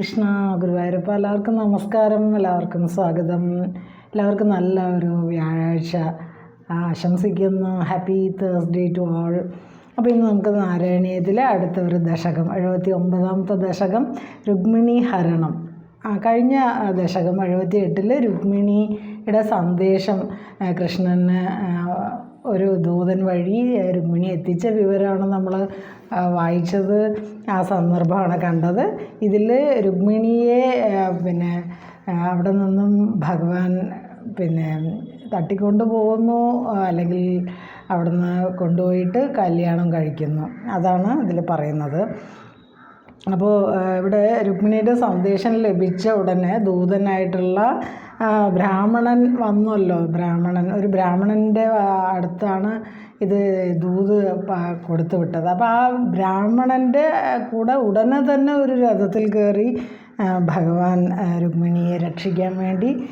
ശ്രീകൃഷ്ണ ഗുരുവായൂരപ്പ എല്ലാവർക്കും നമസ്കാരം എല്ലാവർക്കും സ്വാഗതം. എല്ലാവർക്കും നല്ല ഒരു വ്യാഴാഴ്ച. ആശംസിക്കുന്നു. ഹാപ്പി തേഴ്സ്ഡേ ടു ഓൾ അപ്പോൾ ഇന്ന് നമുക്ക് നാരായണീയത്തിലെ അടുത്ത ഒരു ദശകം എഴുപത്തി ഒമ്പതാമത്തെ ദശകം രുക്മിണി ഹരണം. കഴിഞ്ഞ ദശകം എഴുപത്തി എട്ടിൽ രുക്മിണിയുടെ സന്ദേശം കൃഷ്ണന് ഒരു ദൂതൻ വഴി രുക്മിണി എത്തിച്ച വിവരമാണ് നമ്മൾ വായിച്ചത് ആ സന്ദർഭമാണ് കണ്ടത്. ഇതിൽ രുക്മിണിയെ പിന്നെ അവിടെ നിന്നും ഭഗവാൻ പിന്നെ തട്ടിക്കൊണ്ട് പോകുന്നു അല്ലെങ്കിൽ അവിടുന്ന് കൊണ്ടുപോയിട്ട് കല്യാണം കഴിക്കുന്നു. അതാണ് ഇതിൽ പറയുന്നത്. അപ്പോൾ ഇവിടെ രുക്മിണിയുടെ സന്ദേശം ലഭിച്ച ഉടനെ ദൂതനായിട്ടുള്ള ബ്രാഹ്മണൻ വന്നല്ലോ. ബ്രാഹ്മണൻ ഒരു ബ്രാഹ്മണന്റെ അടുത്താണ് ഇത് ദൂത് കൊടുത്തു വിട്ടത്. അപ്പോൾ ആ ബ്രാഹ്മണന്റെ കൂടെ ഉടനെ തന്നെ ഒരു രഥത്തിൽ കയറി ഭഗവാൻ രുക്മിണിയെ രക്ഷിക്കാൻ വേണ്ടി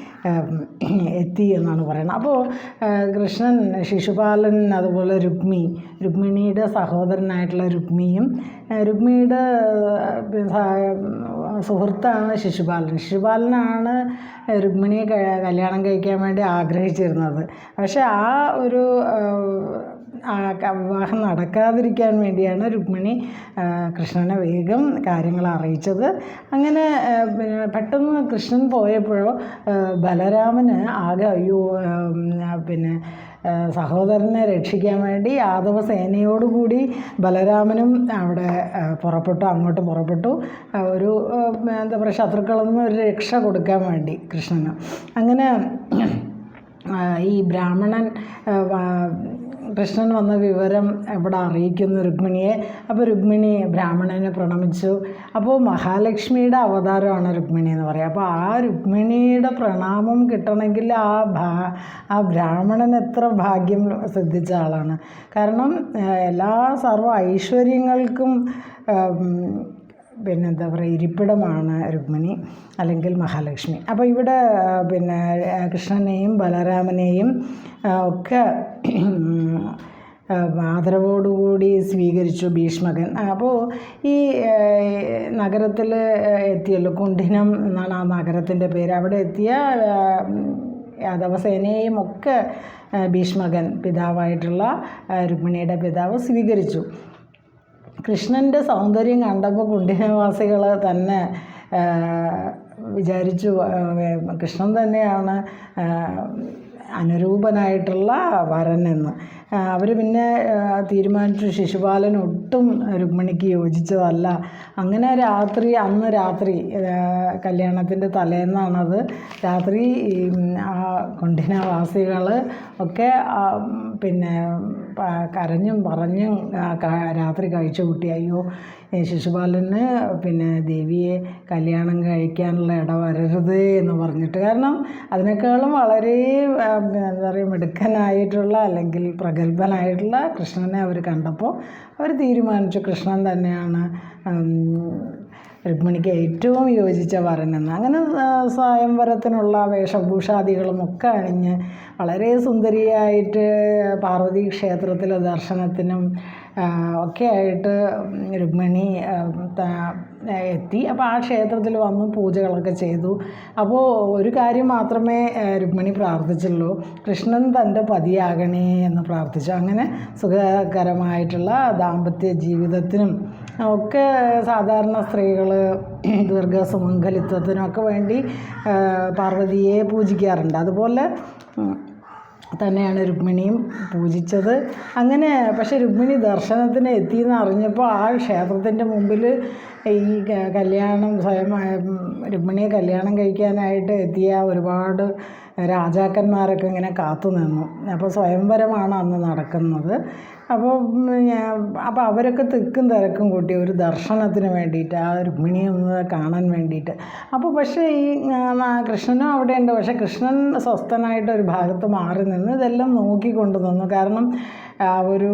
എത്തി എന്നാണ് പറയുന്നത്. അപ്പോൾ കൃഷ്ണൻ ശിശുപാലൻ അതുപോലെ രുക്മി രുക്മിണിയുടെ സഹോദരനായിട്ടുള്ള രുക്മിയും സ- സുഹൃത്താണ് ശിശുപാലൻ. ശിശുപാലനാണ് രുക്മിണിയെ കല്യാണം കഴിക്കാൻ വേണ്ടി ആഗ്രഹിച്ചിരുന്നത്. പക്ഷേ ആ ഒരു വിവാഹം നടക്കാതിരിക്കാൻ വേണ്ടിയാണ് രുക്മിണി കൃഷ്ണനെ വേഗം കാര്യങ്ങൾ അറിയിച്ചത്. അങ്ങനെ പിന്നെ പെട്ടെന്ന് കൃഷ്ണൻ പോയപ്പോഴോ ബലരാമന് ആകെ അയ്യോ പിന്നെ സഹോദരനെ രക്ഷിക്കാൻ വേണ്ടി യാദവ സേനയോടുകൂടി ബലരാമനും അവിടെ പുറപ്പെട്ടു അങ്ങോട്ട് പുറപ്പെട്ടു. ഒരു എന്താ പറയുക ശത്രുക്കളിൽ നിന്ന് ഒരു രക്ഷ കൊടുക്കാൻ വേണ്ടി കൃഷ്ണന്. അങ്ങനെ ഈ ബ്രാഹ്മണൻ കൃഷ്ണൻ വന്ന വിവരം ഇവിടെ അറിയിക്കുന്നു രുക്മിണിയെ. അപ്പോൾ രുക്മിണി ബ്രാഹ്മണനെ പ്രണമിച്ചു. അപ്പോൾ മഹാലക്ഷ്മിയുടെ അവതാരമാണ് രുക്മിണി എന്ന് പറയുക അപ്പോൾ ആ രുക്മിണിയുടെ പ്രണാമം കിട്ടണമെങ്കിൽ ആ ഭാ ആ ബ്രാഹ്മണൻ എത്ര ഭാഗ്യം ശ്രദ്ധിച്ച ആളാണ്. കാരണം എല്ലാ സർവ ഐശ്വര്യങ്ങൾക്കും പിന്നെ എന്താ പറയുക ഇരിപ്പിടമാണ് രുക്മിണി അല്ലെങ്കിൽ മഹാലക്ഷ്മി. അപ്പോൾ ഇവിടെ പിന്നെ കൃഷ്ണനെയും ബലരാമനെയും ഒക്കെ ആദരവോടുകൂടി സ്വീകരിച്ചു ഭീഷ്മകൻ. അപ്പോൾ ഈ നഗരത്തിൽ എത്തിയല്ലോ കുണ്ഠിനം എന്നാണ് ആ നഗരത്തിന്റെ പേര്. അവിടെ എത്തിയ യാദവസേനയെയും ഒക്കെ ഭീഷ്മകൻ പിതാവായിട്ടുള്ള രുക്മിണിയുടെ പിതാവ് സ്വീകരിച്ചു. കൃഷ്ണന്റെ സൗന്ദര്യം കണ്ടപ്പോൾ കുണ്ഠിനവാസികൾ തന്നെ വിചാരിച്ചു കൃഷ്ണൻ തന്നെയാണ് അനുരൂപനായിട്ടുള്ള വരൻ എന്ന്. അവർ പിന്നെ തീരുമാനിച്ചു. ശിശുപാലൻ ഒട്ടും രുക്മിണിക്ക് യോജിച്ചതല്ല. അങ്ങനെ രാത്രി അന്ന് രാത്രി കല്യാണത്തിന്റെ തലേന്നാണത്. രാത്രി ആ കൊണ്ടിനാവാസികൾ ഒക്കെ പിന്നെ കരഞ്ഞും പറഞ്ഞും രാത്രി കഴിച്ചു കൂട്ടി അയ്യോ ശിശുപാലന് പിന്നെ ദേവിയെ കല്യാണം കഴിക്കാനുള്ള ഇട വരരുത് എന്ന് പറഞ്ഞിട്ട്. കാരണം അതിനേക്കാളും വളരെ എന്താ പറയുക മിടുക്കനായിട്ടുള്ള അല്ലെങ്കിൽ പ്രഗത്ഭനായിട്ടുള്ള കൃഷ്ണനെ അവർ കണ്ടപ്പോൾ അവർ തീരുമാനിച്ചു. കൃഷ്ണൻ തന്നെയാണ് രുക്മിണിക്ക് ഏറ്റവും യോജിച്ച വരനെന്ന്. അങ്ങനെ സ്വയംവരത്തിനുള്ള വേഷഭൂഷാദികളും ഒക്കെ അണിഞ്ഞ് വളരെ സുന്ദരിയായിട്ട് പാർവതി ക്ഷേത്രത്തിലെ ദർശനത്തിനും ഒക്കെയായിട്ട് രുക്മിണി എത്തി. അപ്പോൾ ആ ക്ഷേത്രത്തിൽ വന്നു പൂജകളൊക്കെ ചെയ്തു. അപ്പോൾ ഒരു കാര്യം മാത്രമേ രുക്മിണി പ്രാർത്ഥിച്ചുള്ളൂ. കൃഷ്ണൻ തന്റെ പതിയാകണേ എന്ന് പ്രാർത്ഥിച്ചു. അങ്ങനെ സുഖകരമായിട്ടുള്ള ദാമ്പത്യ ജീവിതത്തിനും ഒക്കെ സാധാരണ സ്ത്രീകൾ ദീർഘസുമംഗലിത്വത്തിനൊക്കെ വേണ്ടി പാർവതിയെ പൂജിക്കാറുണ്ട്. അതുപോലെ തന്നെയാണ് രുക്മിണിയും പൂജിച്ചത്. അങ്ങനെ പക്ഷേ രുക്മിണി ദർശനത്തിന് എത്തിയെന്ന് അറിഞ്ഞപ്പോൾ ആ ക്ഷേത്രത്തിന്റെ മുമ്പിൽ ഈ കല്യാണം സ്വയം രുക്മിണിയെ കല്യാണം കഴിക്കാനായിട്ട് എത്തിയ ഒരുപാട് രാജാക്കന്മാരൊക്കെ ഇങ്ങനെ കാത്തു നിന്നു അപ്പോൾ സ്വയംവരമാണ് അന്ന് നടക്കുന്നത്. അപ്പോൾ ഞാൻ അപ്പോൾ അവരൊക്കെ തിക്കും തിരക്കും കൂട്ടി ഒരു ദർശനത്തിന് വേണ്ടിയിട്ട് ആ രുക്മിണി ഒന്ന് കാണാൻ വേണ്ടിയിട്ട്. അപ്പോൾ പക്ഷേ ഈ കൃഷ്ണനും അവിടെ ഉണ്ട്. പക്ഷേ കൃഷ്ണൻ സ്വസ്ഥനായിട്ട് ഒരു ഭാഗത്ത് മാറി നിന്ന് ഇതെല്ലാം നോക്കിക്കൊണ്ട് നിന്നു. കാരണം ആ ഒരു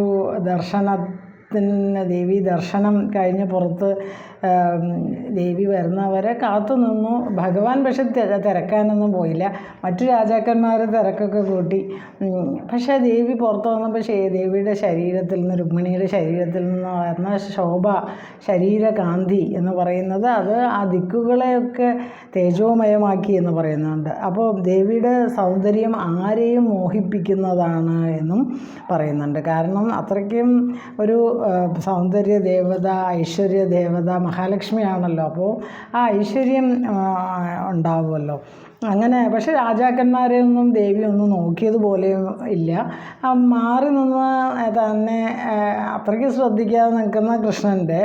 ദർശനത്തിന് ദേവി ദർശനം കഴിഞ്ഞ് പുറത്ത് ദേവി വരുന്നവരെ കാത്തു നിന്നു. ഭഗവാൻ പക്ഷെ തിരക്കാനൊന്നും പോയില്ല. മറ്റു രാജാക്കന്മാരെ തിരക്കൊക്കെ കൂട്ടി. പക്ഷേ ദേവി പുറത്ത് വന്നപ്പോൾ ദേവിയുടെ ശരീരത്തിൽ നിന്ന് രുക്മിണിയുടെ ശരീരത്തിൽ നിന്ന് വരുന്ന ശോഭ ശരീരകാന്തി എന്ന് പറയുന്നത് അത് ആ ദിക്കുകളെയൊക്കെ തേജോമയമാക്കി എന്ന് പറയുന്നുണ്ട്. അപ്പോൾ ദേവിയുടെ സൗന്ദര്യം ആരെയും മോഹിപ്പിക്കുന്നതാണ് എന്നും പറയുന്നുണ്ട്. കാരണം അത്രയ്ക്കും ഒരു സൗന്ദര്യ ദേവത ഐശ്വര്യ ദേവത മഹാലക്ഷ്മിയാണല്ലോ. അപ്പോൾ ആ ഐശ്വര്യം ഉണ്ടാവുമല്ലോ. അങ്ങനെ പക്ഷെ രാജാക്കന്മാരെ ഒന്നും ദേവി ഒന്നും നോക്കിയതുപോലെ ഇല്ല. മാറി നിന്ന് തന്നെ അത്രയ്ക്ക് ശ്രദ്ധിക്കാതെ നിൽക്കുന്ന കൃഷ്ണന്റെ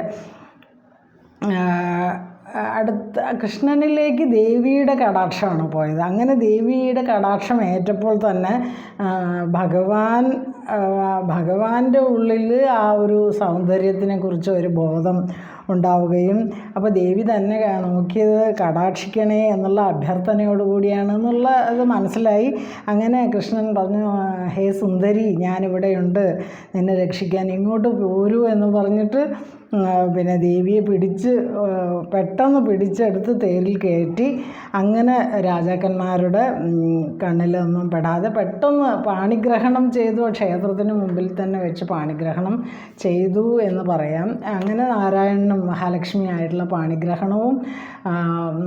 അടുത്ത കൃഷ്ണനിലേക്ക് ദേവിയുടെ കടാക്ഷമാണ് പോയത്. അങ്ങനെ ദേവിയുടെ കടാക്ഷം ഏറ്റപ്പോൾ തന്നെ ഭഗവാൻ ഭഗവാന്റെ ഉള്ളിൽ ആ ഒരു സൗന്ദര്യത്തിനെ കുറിച്ച് ഒരു ബോധം ഉണ്ടാവുകയും അപ്പോൾ ദേവി തന്നെ നോക്കിയത് കടാക്ഷിക്കണേ എന്നുള്ള അഭ്യർത്ഥനയോടുകൂടിയാണ് എന്നുള്ള അത് മനസ്സിലായി. അങ്ങനെ കൃഷ്ണൻ പറഞ്ഞു ഹേ സുന്ദരി ഞാനിവിടെയുണ്ട് നിന്നെ രക്ഷിക്കാൻ ഇങ്ങോട്ട് പോരൂ എന്ന് പറഞ്ഞിട്ട് പിന്നെ ദേവിയെ പിടിച്ച് പെട്ടെന്ന് പിടിച്ചെടുത്ത് തേരിൽ കയറ്റി അങ്ങനെ രാജാക്കന്മാരുടെ കണ്ണിലൊന്നും പെടാതെ പെട്ടെന്ന് പാണിഗ്രഹണം ചെയ്തു ക്ഷേത്രത്തിന് മുമ്പിൽ തന്നെ വെച്ച് പാണിഗ്രഹണം ചെയ്തു എന്ന് പറയാം. അങ്ങനെ നാരായണനും മഹാലക്ഷ്മി ആയിട്ടുള്ള പാണിഗ്രഹണവും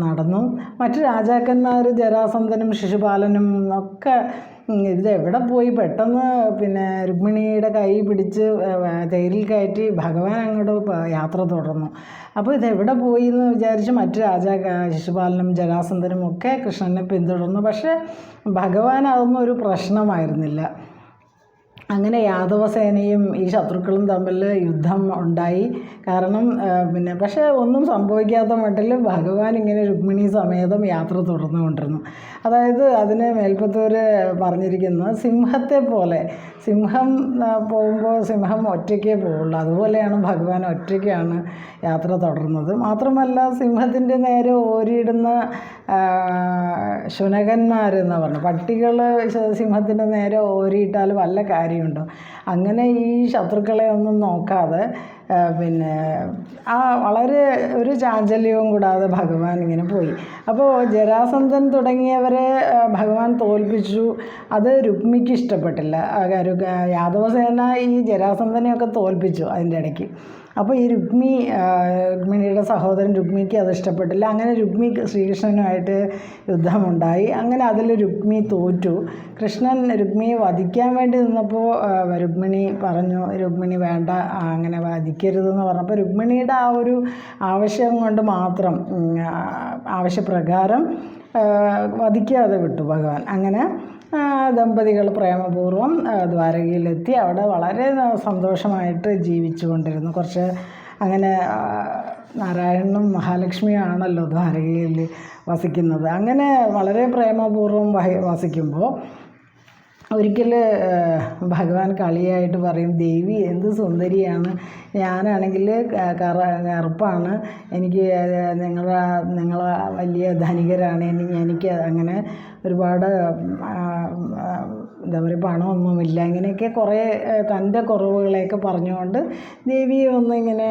നടന്നു. മറ്റു രാജാക്കന്മാർ ജരാസന്ധനും ശിശുപാലനും ഒക്കെ ഇത് എവിടെ പോയി പെട്ടെന്ന് പിന്നെ രുക്മിണിയുടെ കൈ പിടിച്ച് തേരിൽ കയറ്റി ഭഗവാൻ അങ്ങോട്ട് യാത്ര തുടർന്നു. അപ്പോൾ ഇതെവിടെ പോയി എന്ന് വിചാരിച്ച് മറ്റ് രാജാ ശിശുപാലനും ജരാസന്ധനും ഒക്കെ കൃഷ്ണനെ പിന്തുടർന്നു. പക്ഷേ ഭഗവാൻ അതൊന്നും ഒരു പ്രശ്നമായിരുന്നില്ല. അങ്ങനെ യാദവസേനയും ഈ ശത്രുക്കളും തമ്മിൽ യുദ്ധം ഉണ്ടായി. കാരണം പിന്നെ പക്ഷേ ഒന്നും സംഭവിക്കാത്ത മട്ടിൽ ഭഗവാൻ ഇങ്ങനെ രുക്മിണി സമേതം യാത്ര തുടർന്നുകൊണ്ടിരുന്നു അതായത് അതിന് മേൽപ്പത്തൂർ പറഞ്ഞിരിക്കുന്നത് സിംഹത്തെ പോലെ സിംഹം പോകുമ്പോൾ സിംഹം ഒറ്റയ്ക്കേ പോവുള്ളൂ. അതുപോലെയാണ് ഭഗവാൻ ഒറ്റയ്ക്കാണ് യാത്ര തുടർന്നത്. മാത്രമല്ല സിംഹത്തിന്റെ നേരെ ഓരിയിടുന്ന ശുനകന്മാരെന്ന് പറഞ്ഞു. പട്ടികൾ സിംഹത്തിന്റെ നേരെ ഓരിയിട്ടാൽ വല്ല കാര്യമുണ്ടോ? അങ്ങനെ ഈ ശത്രുക്കളെ ഒന്നും നോക്കാതെ പിന്നെ ആ വളരെ ഒരു ചാഞ്ചല്യവും കൂടാതെ ഭഗവാൻ ഇങ്ങനെ പോയി. അപ്പോൾ ജരാസന്ധൻ തുടങ്ങിയവരെ ഭഗവാൻ തോൽപ്പിച്ചു. അത് രുക്മിക്ക് ഇഷ്ടപ്പെട്ടില്ല. യാദവസേന ഈ ജരാസന്ധനെയൊക്കെ തോൽപ്പിച്ചു അതിന്റെ ഇടയ്ക്ക്. അപ്പോൾ ഈ രുക്മി രുക്മിണിയുടെ സഹോദരൻ രുക്മിക്ക് അത് ഇഷ്ടപ്പെട്ടില്ല. അങ്ങനെ രുക്മി ശ്രീകൃഷ്ണനുമായിട്ട് യുദ്ധമുണ്ടായി. അങ്ങനെ അതിൽ രുക്മി തോറ്റു. കൃഷ്ണൻ രുക്മിയെ വധിക്കാൻ വേണ്ടി നിന്നപ്പോൾ രുക്മിണി പറഞ്ഞു രുക്മിണി വേണ്ട അങ്ങനെ വധിക്കരുതെന്ന് പറഞ്ഞപ്പോൾ രുക്മിണിയുടെ ആ ഒരു ആവശ്യം കൊണ്ട് മാത്രം ആവശ്യപ്രകാരം വധിക്കാതെ വിട്ടു ഭഗവാൻ. അങ്ങനെ ദമ്പതികൾ പ്രേമപൂർവം ദ്വാരകയിലെത്തി അവിടെ വളരെ സന്തോഷമായിട്ട് ജീവിച്ചു കൊണ്ടിരുന്നു കുറച്ച് അങ്ങനെ നാരായണനും മഹാലക്ഷ്മിയാണല്ലോ ദ്വാരകയിൽ വസിക്കുന്നത്. അങ്ങനെ വളരെ പ്രേമപൂർവം വസിക്കുമ്പോൾ ഒരിക്കൽ ഭഗവാൻ കളിയായിട്ട് പറയും ദേവി എന്ത് സുന്ദരിയാണ്. ഞാനാണെങ്കിൽ കറ കറുപ്പാണ്. എനിക്ക് നിങ്ങളെ വലിയ ധനികരാണ്. എനിക്ക് അങ്ങനെ ഒരുപാട് എന്താ പറയുക പണമൊന്നുമില്ല. ഇങ്ങനെയൊക്കെ കുറേ തന്റെ കുറവുകളെയൊക്കെ പറഞ്ഞുകൊണ്ട് ദേവിയെ ഒന്ന് ഇങ്ങനെ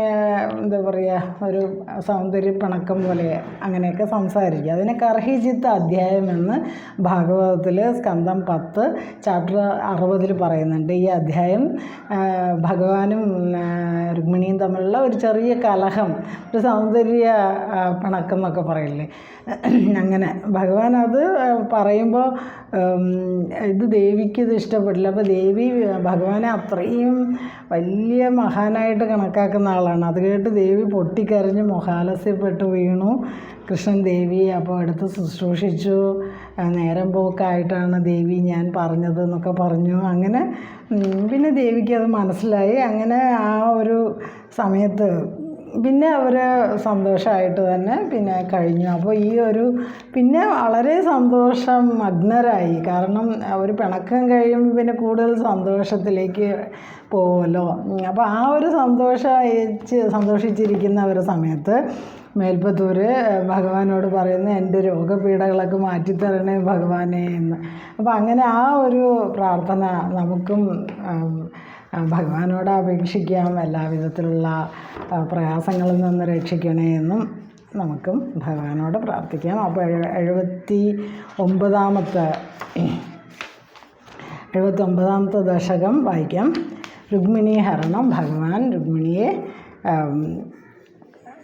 എന്താ പറയുക ഒരു സൗന്ദര്യ പിണക്കം പോലെ അങ്ങനെയൊക്കെ സംസാരിക്കുക അതിനെ കർഹിജിത്ത് അധ്യായം എന്ന് ഭാഗവതത്തിൽ സ്കന്ധം പത്ത് ചാപ്റ്റർ അറുപതിൽ പറയുന്നുണ്ട്. ഈ അധ്യായം ഭഗവാനും രുക്മിണിയും തമ്മിലുള്ള ഒരു ചെറിയ കലഹം ഒരു സൗന്ദര്യ പണക്കം പിണക്കം എന്നൊക്കെ പറയില്ലേ? അങ്ങനെ ഭഗവാൻ അത് പറയുമ്പോൾ ഇത് ദേവിക്ക് ഇത് ഇഷ്ടപ്പെട്ടില്ല. അപ്പോൾ ദേവി ഭഗവാനെ അത്രയും വലിയ മഹാനായിട്ട് കണക്കാക്കുന്ന ആളാണ്. അത് കേട്ട് ദേവി പൊട്ടിക്കരഞ്ഞ് മൊഹാലസ്യപ്പെട്ട് വീണു. കൃഷ്ണൻ ദേവി അപ്പോൾ എടുത്ത് ശുശ്രൂഷിച്ചു. നേരം പോക്കായിട്ടാണ് ദേവി ഞാൻ പറഞ്ഞത് എന്നൊക്കെ പറഞ്ഞു. അങ്ങനെ പിന്നെ ദേവിക്ക് അത് മനസ്സിലായി. അങ്ങനെ ആ ഒരു സമയത്ത് പിന്നെ അവർ സന്തോഷമായിട്ട് തന്നെ പിന്നെ കഴിഞ്ഞു. അപ്പോൾ ഈ ഒരു പിന്നെ വളരെ സന്തോഷം മഗ്നരായി. കാരണം ഒരു പിണക്കം കഴിയുമ്പോൾ പിന്നെ കൂടുതൽ സന്തോഷത്തിലേക്ക് പോകുമല്ലോ അപ്പോൾ ആ ഒരു സന്തോഷിച്ച് സന്തോഷിച്ചിരിക്കുന്ന ഒരു സമയത്ത് മേൽപ്പത്തൂർ ഭഗവാനോട് പറയുന്ന എന്റെ രോഗപീഠകളൊക്കെ മാറ്റിത്തരണേ ഭഗവാനെ എന്ന്. അപ്പോൾ അങ്ങനെ ആ ഒരു പ്രാർത്ഥന നമുക്കും ഭഗവാനോട് അപേക്ഷിക്കാം. എല്ലാവിധത്തിലുള്ള പ്രയാസങ്ങളിൽ നിന്ന് രക്ഷിക്കണേ എന്നും നമുക്കും ഭഗവാനോട് പ്രാർത്ഥിക്കാം. അപ്പോൾ എഴു- എഴുപത്തി ഒമ്പതാമത്തെ എഴുപത്തി ഒമ്പതാമത്തെ ദശകം വായിക്കാം. രുക്മിണി ഹരണം ഭഗവാൻ രുക്മിണിയെ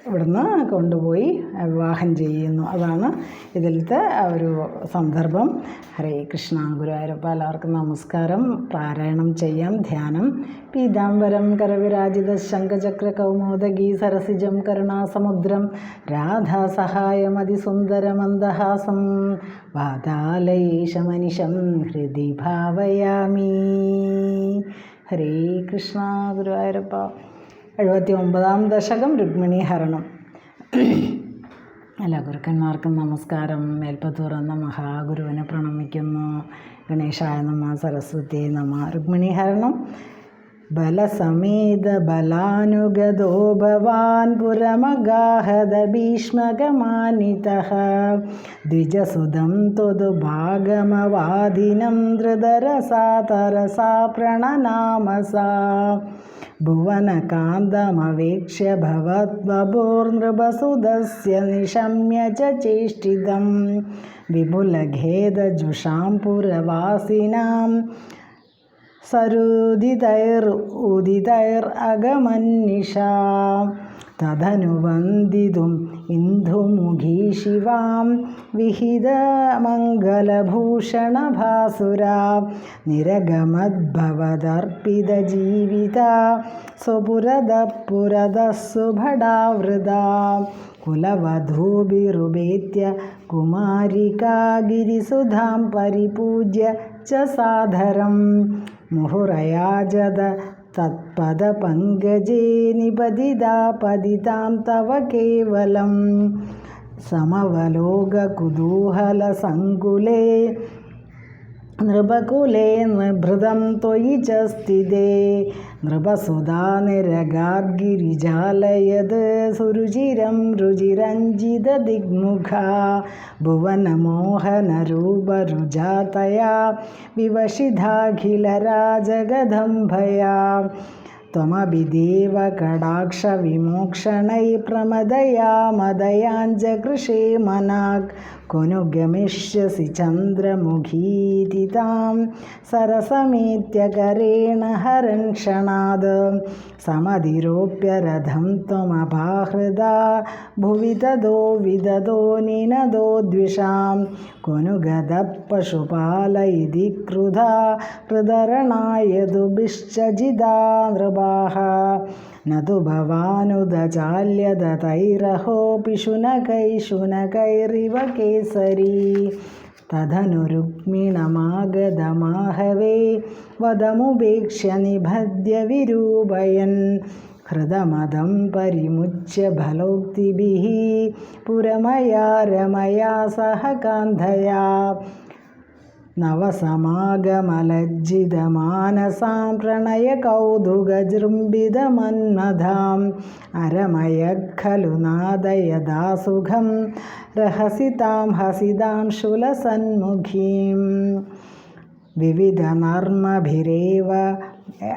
ഇവിടുന്ന് കൊണ്ടുപോയി വിവാഹം ചെയ്യുന്നു. അതാണ് ഇതിലത്തെ ഒരു സന്ദർഭം. ഹരേ കൃഷ്ണ ഗുരുവായൂരപ്പ എല്ലാവർക്കും നമസ്കാരം. പാരായണം ചെയ്യാം ധ്യാനം. പീതാംബരം കരവിരാജിത ശംഖചക്ര കൗമോദഗീ സരസിജം കരുണാസമുദ്രം രാധാസഹായമതിസുന്ദരമന്ദഹാസം വാതാലയേശമനിശം ഹൃദി ഭാവയാമി. ഹരേ കൃഷ്ണ ഗുരുവായൂരപ്പ. എഴുപത്തി ഒമ്പതാം ദശകം രുക്മിണി ഹരണം. എല്ലാ ഗുരുക്കന്മാർക്കും നമസ്കാരം. മേൽപ്പത്തൂർ എന്ന മഹാഗുരുവിനെ പ്രണമിക്കുന്നു. ഗണേശായ നമ സരസ്വതി നമ രുക്മിണി ഹരണം. बलसमेदबलानुगदो भवान् पुरमगाहद भीष्मगमानितः द्विजसुदं त्वदुभागमवादिनं धृतरसा तरसा प्रणनामसा भुवनकान्तमवेक्ष्य भवद्वभोर्नृपसुदस्य निशम्य च चेष्टितं विपुलघेदजुषां पुरवासिनां सरुदितैर् उदितैरगमन्निशा तदनुवन्दितुम् इन्दुमुखी शिवां विहितमङ्गलभूषणभासुरा निरगमद्भवदर्पितजीविता स्वपुरदः पुरदः सुभडावृदा कुलवधूभिरुपेत्य कुमारिका गिरिसुधां परिपूज्य च सादरं मुहुरयाजद तत्पदपङ्कजे निपतिता पतितां तव केवलं समवलोककुतूहलसङ्कुले नृपकुले निभृतं त्वयि च स्थिते। नृपसुधा निरगाद्गिरिजालयद् सुरुचिरं रुचिरञ्जितदिग्मुखा। भुवनमोहनरूपरुजातया विवशिधाखिलराजगदम्भया। त्वमपि देवकटाक्षविमोक्षणैः प्रमदया मदयाञ्जकृषे मनाक् क्वनु गमिष्यसि चन्द्रमुखीति तां सरसमेत्यकरेण हरन् क्षणाद् समधिरोप्य रथं त्वमपाहृदा भुवि तदो विददो निनदो द्विषां क्वनु गदः पशुपाल इति क्रुधा हृदरणाय दुभिश्चजिदा नृपाः न तु भवानुदचाल्यदतैरहोऽपि शुनकैः शुनकैरिव केसरी। तदनु रुक्मिणमागदमाहवे वदमुपेक्ष्य निबध्य विरूपयन्। हृदमदं परिमुच्य फलोक्तिभिः पुरमया रमया सह कान्धया। നവസമാഗമലജ്ജിതമാനസാം പ്രണയകൗതുകജൃംഭിതമന്മഥാം അരമയ ഖലു നാദയദാസുഖം രഹസിതാം ഹസിതാം ശുലസന്മുഖീം. വിവിധനർമ്മഭിരേവ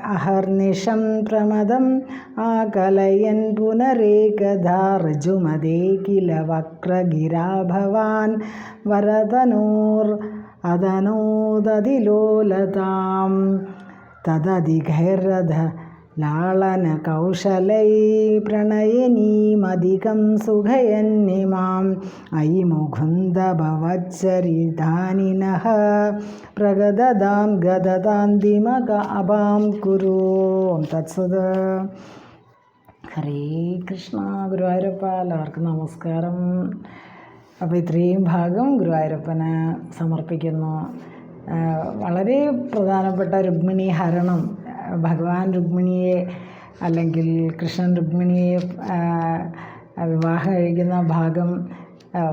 അഹർനിഷം പ്രമദം ആകലയൻ പുനരേകധാർജുമതേ കില വക്രഗിരാ ഭവാൻ വരതനൂർ अदनोदधिलोलतां तदधिघैरध लालनकौशलै प्रणयिनीमधिकं सुघयन्निमाम् अयि मुकुन्द भवच्चरितानिनः प्रगददां गददान्तिमक अपां कुरु ഓം തത്സത് ഹരേ കൃഷ്ണ ഗുരുവായൂരപ്പ എല്ലാവർക്കും നമസ്കാരം അപ്പോൾ ഇത്രയും ഭാഗം ഗുരുവായൂരപ്പന് സമർപ്പിക്കുന്നു. വളരെ പ്രധാനപ്പെട്ട രുക്മിണി ഹരണം ഭഗവാൻ രുക്മിണിയെ അല്ലെങ്കിൽ കൃഷ്ണൻ രുക്മിണിയെ വിവാഹം കഴിക്കുന്ന ഭാഗം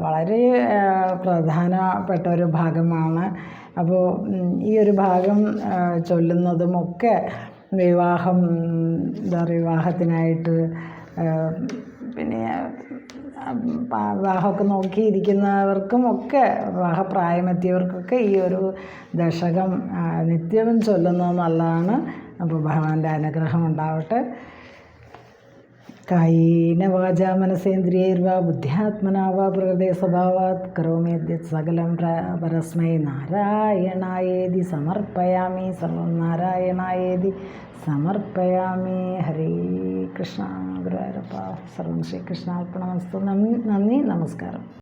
വളരെ പ്രധാനപ്പെട്ട ഒരു ഭാഗമാണ്. അപ്പോൾ ഈ ഒരു ഭാഗം ചൊല്ലുന്നതുമൊക്കെ വിവാഹം എന്താ പറയുക വിവാഹത്തിനായിട്ട് പിന്നെ വിവാഹമൊക്കെ നോക്കിയിരിക്കുന്നവർക്കും ഒക്കെ വിവാഹപ്രായമെത്തിയവർക്കൊക്കെ ഈ ഒരു ദശകം നിത്യവും ചൊല്ലുന്നത് നല്ലതാണ്. അപ്പോൾ ഭഗവാന്റെ അനുഗ്രഹം ഉണ്ടാവട്ടെ. കായേന വാച മനസേന്ദ്രിയൈർവാ ബുദ്ധ്യാത്മനാ വാ പ്രകൃതേ സ്വഭാവാത്. കരോമി യദ്യത് സകലം പ്ര- പരസ്മൈ നാരായണായേതി സമർപ്പയാമി. സർവം നാരായണായേതി സമർപ്പയാമി. ഹരേ കൃഷ്ണ. ഗുരുവായൂരപ്പ സർവം ശ്രീകൃഷ്ണാർപ്പണമസ്തു നന്ദി നന്ദി നമസ്കാരം.